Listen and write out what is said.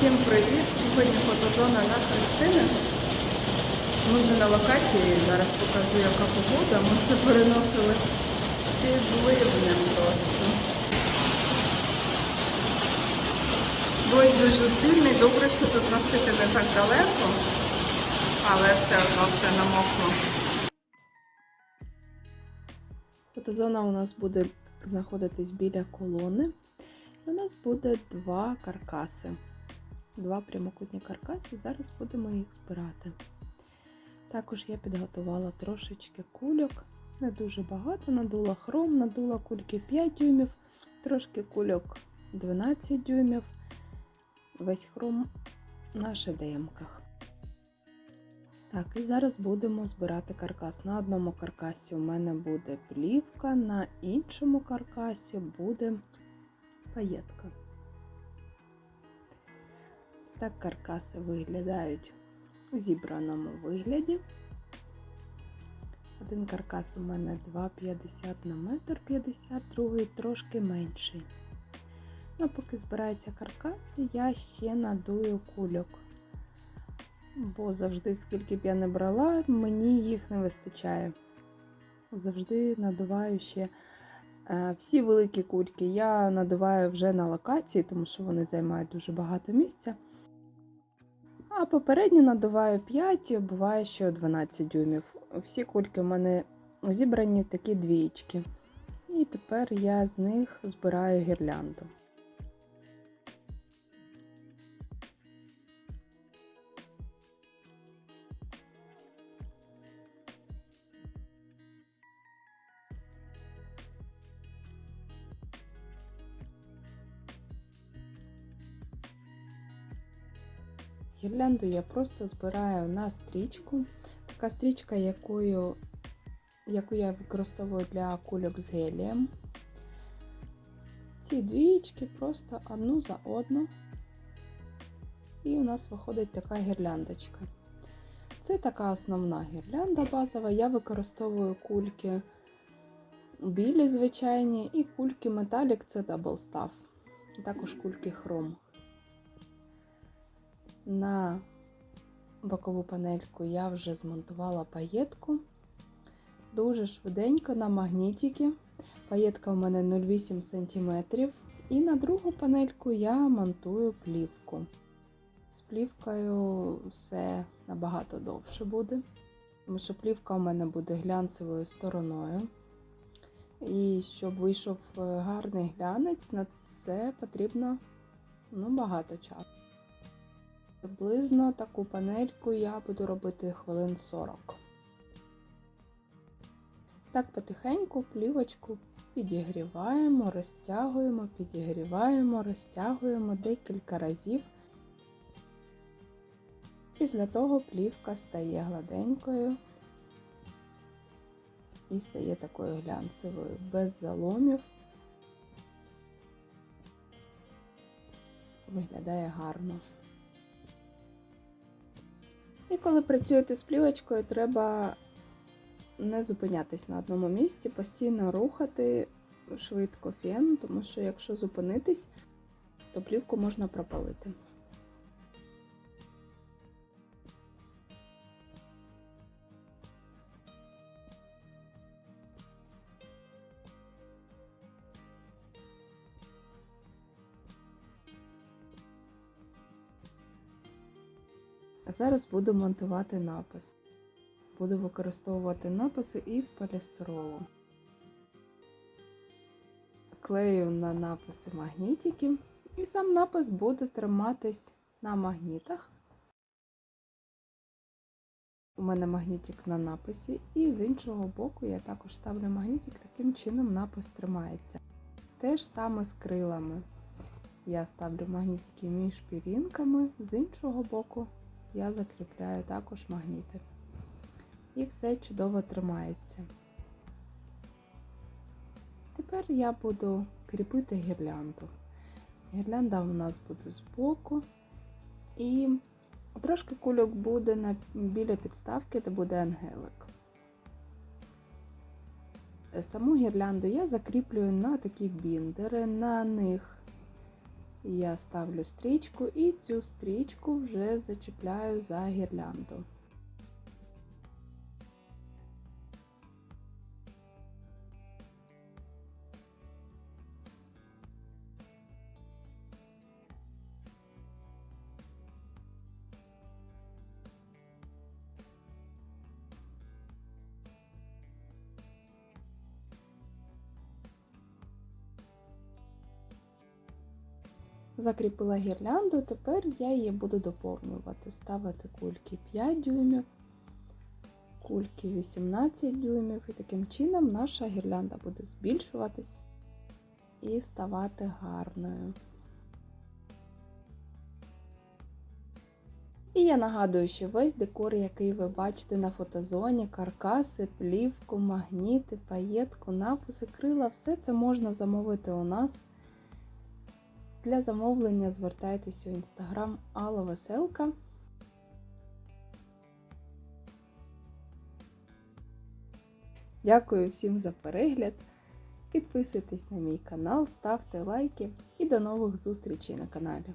Всім привіт! Сьогодні фотозона на Христини. Ми вже на локації, зараз покажу, яка погода. Ми це переносили під ливнем просто. Дощ дуже сильний, добре, що тут носити не так далеко, але все одно все намокло. Фотозона у нас буде знаходитись біля колони. У нас буде два каркаси. Два прямокутні каркаси. Зараз будемо їх збирати. Також я підготувала трошечки кульок. Не дуже багато, надула хром, надула кульки 5 дюймів, трошки кульок 12 дюймів. Весь хром на шедемках. Так, і зараз будемо збирати каркас. На одному каркасі у мене буде плівка, на іншому каркасі буде паєтка. Так каркаси виглядають у зібраному вигляді. Один каркас у мене 2,50 на метр 50, другий трошки менший. Ну, поки збирається каркас, я ще надую кульок. Бо завжди, скільки б я не брала, мені їх не вистачає. Завжди надуваю ще е, всі великі кульки. Я надуваю вже на локації, тому що вони займають дуже багато місця. А попередньо надуваю 5, буває, що 12 дюймів. Всі кульки в мене зібрані в такі двієчки. І тепер я з них збираю гірлянду. Гірлянду я просто збираю на стрічку. Така стрічка, якою, яку я використовую для кульок з гелієм. Ці двієчки просто одну за одну. І у нас виходить така гірляндочка. Це така основна гірлянда базова. Я використовую кульки білі, звичайні, і кульки металік це Double Staff. Також кульки хром. На бокову панельку я вже змонтувала паєтку. Дуже швиденько на магнітики. Паєтка у мене 0,8 см. І на другу панельку я монтую плівку. З плівкою все набагато довше буде, тому що плівка у мене буде глянцевою стороною. І щоб вийшов гарний глянець, на це потрібно ну, багато часу. Приблизно таку панельку я буду робити хвилин 40. Так потихеньку плівочку підігріваємо, розтягуємо, підігріваємо, розтягуємо декілька разів. Після того плівка стає гладенькою і стає такою глянцевою, без заломів. Виглядає гарно. І коли працюєте з плівочкою, треба не зупинятись на одному місці, постійно рухати швидко фен, тому що якщо зупинитись, то плівку можна пропалити. А зараз буду монтувати напис. Буду використовувати написи із полістиролу. Клею на написи магнітики, і сам напис буде триматись на магнітах. У мене магнітик на написі, і з іншого боку я також ставлю магнітик, таким чином напис тримається. Те ж саме з крилами. Я ставлю магнітики між пірінками, з іншого боку я закріпляю також магніти. І все чудово тримається. Тепер я буду кріпити гірлянду. Гірлянда у нас буде збоку, і трошки кульок буде на, біля підставки, де буде ангелик. Саму гірлянду я закріплюю на такі біндери, на них Я ставлю стрічку і цю стрічку вже зачіпляю за гірлянду. Закріпила гірлянду, тепер я її буду доповнювати. Ставити кульки 5 дюймів, кульки 18 дюймів, і таким чином наша гірлянда буде збільшуватись і ставати гарною. І я нагадую, що весь декор, який ви бачите на фотозоні, каркаси, плівку, магніти, паєтку, написи, крила, все це можна замовити у нас. Для замовлення звертайтеся у інстаграм Алла Веселка. Дякую всім за перегляд. Підписуйтесь на мій канал, ставте лайки і до нових зустрічей на каналі.